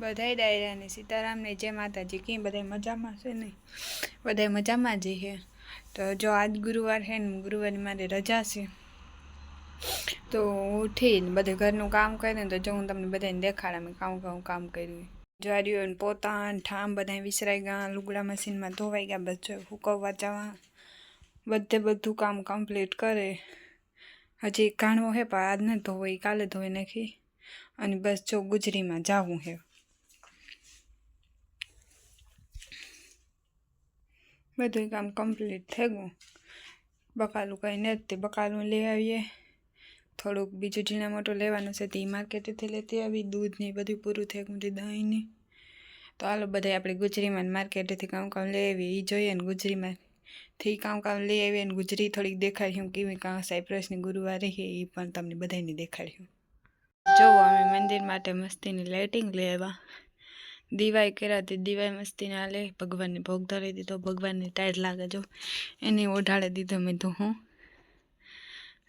બધાય ડાયરાને સીતારામને, જય માતાજી. કેમ બધાય મજામાં છે ને બધાય મજામાં જ છે. તો જો આજ ગુરુવાર છે ને, ગુરુવારની મારે રજા છે. તો ઉઠીને બધે ઘરનું કામ કરીને તો જો હું તમને બધાને દેખાડા, મેં કામ કામ કામ કર્યું. જ્વારીઓને પોતાન, ઠામ બધા વિસરાઈ ગયા, લુગડા મશીનમાં ધોવાઈ ગયા, બસ હુકવવા જવા. બધે બધું કામ કમ્પ્લીટ કરે. હજી કાણવો હે પણ આજ ન ધોવાઈ કાલે ધોઈ નાખી. અને બસ જો ગુજરીમાં જાવું હે બધું કામ કમ્પ્લીટ થઈ ગયું. બકાલું કંઈ નથી. તે બકાલું લઈ આવીએ. થોડુંક બીજું ઝીણા મોટું લેવાનું છે તે માર્કેટેથી લેતી આવી. દૂધ ને બધું પૂરું થઈ ગયું છે દહીંની તો હાલો બધા આપણે ગુજરીમાં માર્કેટેથી કામ કામ લઈ આવીએ. એ જોઈએ ને ગુજરીમાં થી કામ કામ લઈ આવીએ ને ગુજરી થોડીક દેખાડ્યું કેવી કાં સાયપ્રસની ગુરુવારે એ પણ તમને બધાને દેખાડ્યું. જોવો અમે મંદિર માટે મસ્તીની લાઇટિંગ લઈ આવ્યા. દિવાય કર્યા તે દિવાય મસ્તીને હાલે ભગવાનને ભોગ ધરી દીધો, ભગવાનને ટાઈટ લાગે જો. એને ઓઢાડી દીધો મેં તો, હું.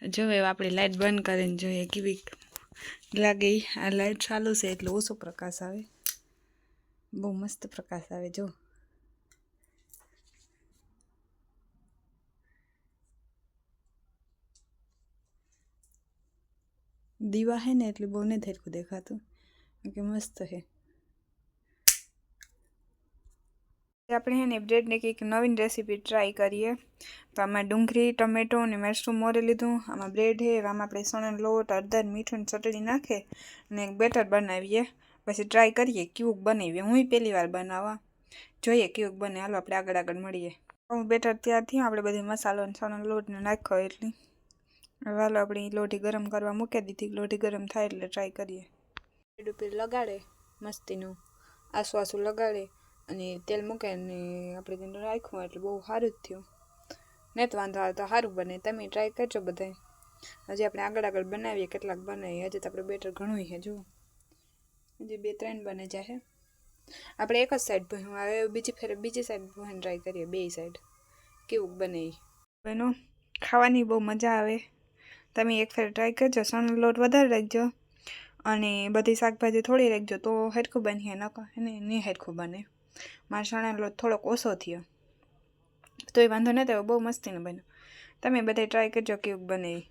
જો હવે આપણે લાઇટ બંધ કરીને જોઈએ કેવી લાગે આ લાઇટ ચાલુ છે એટલે ઓછો પ્રકાશ આવે. બહુ મસ્ત પ્રકાશ આવે, જો. દીવા હે ને એટલે બહુ થરખું દેખાતું. કે મસ્ત છે આપણે હે ને બ્રેડની કંઈક નવીન રેસીપી ટ્રાય કરીએ. તો આમાં ડુંગળી, ટમેટો અને મરચું મોરે લીધું. આમાં બ્રેડ હે આમાં આપણે સણન લોટ, હળદર, મીઠું ચટણી નાખે અને એક બેટર બનાવીએ. પછી ટ્રાય કરીએ ક્યુક બનાવીએ. હું પહેલી વાર બનાવવા જોઈએ ક્યુક બને. હાલો, આપણે આગળ આગળ મળીએ. હું બેટર તૈયાર થયું, આપણે બધી મસાલો અને સણન લોટ ને નાખ્યો એટલી. હાલો, આપણે લોઢી ગરમ કરવા મૂકી દીધી. લોઢી ગરમ થાય એટલે ટ્રાય કરીએ. બ્રેડ ઉપર લગાડે, મસ્તીનું. આસુ આસુ લગાડે. અને તેલ મૂકે ને આપણે તેને રાખ્યું એટલે બહુ સારું જ થયું. ને તો વાંધો આવે તો સારું બને. તમે ટ્રાય કરજો બધાય. હજી આપણે આગળ આગળ બનાવીએ કેટલાક બનાવીએ. હજી તો આપણે બેટર ઘણું છે, જુઓ. હજી બે ત્રણ બને જાય આપણે એક જ સાઈડ ભણ્યું. હવે બીજી ફેરે, બીજી સાઈડ ભણ ટ્રાય કરીએ, બે સાઈડ કેવું બને બહેનો, ખાવાની બહુ મજા આવે. તમે એક ફેર ટ્રાય કરજો. સણનો લોટ વધારે રાખજો. અને બધી શાકભાજી થોડી રાખજો તો હરખું બનીએ નકો એને નહીં હરખું બને. લોટ થોડોક ઓછો થયો. તો એ વાંધો આવ્યો બહુ મસ્તીનું બન્યો. તમે બધા ટ્રાય કરજો કેવું બને